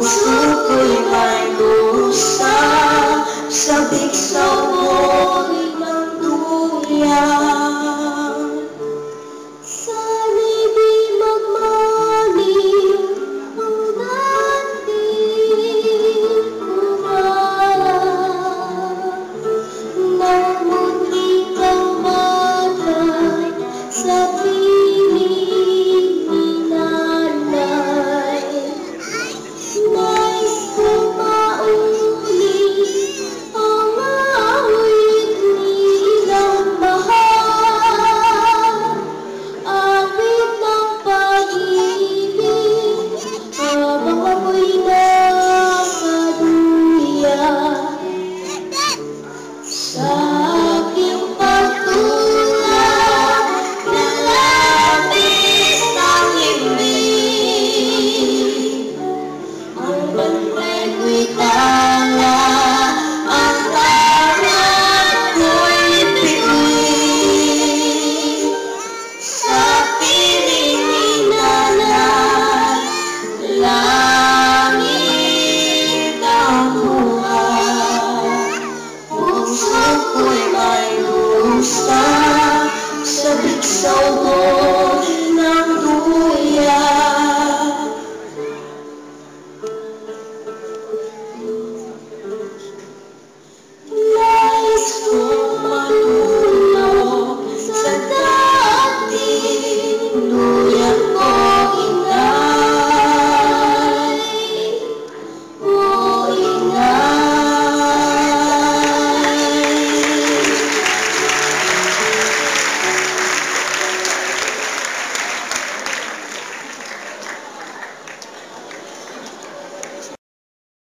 Puso ko'y may lusa sa bigsaw mo. so warm.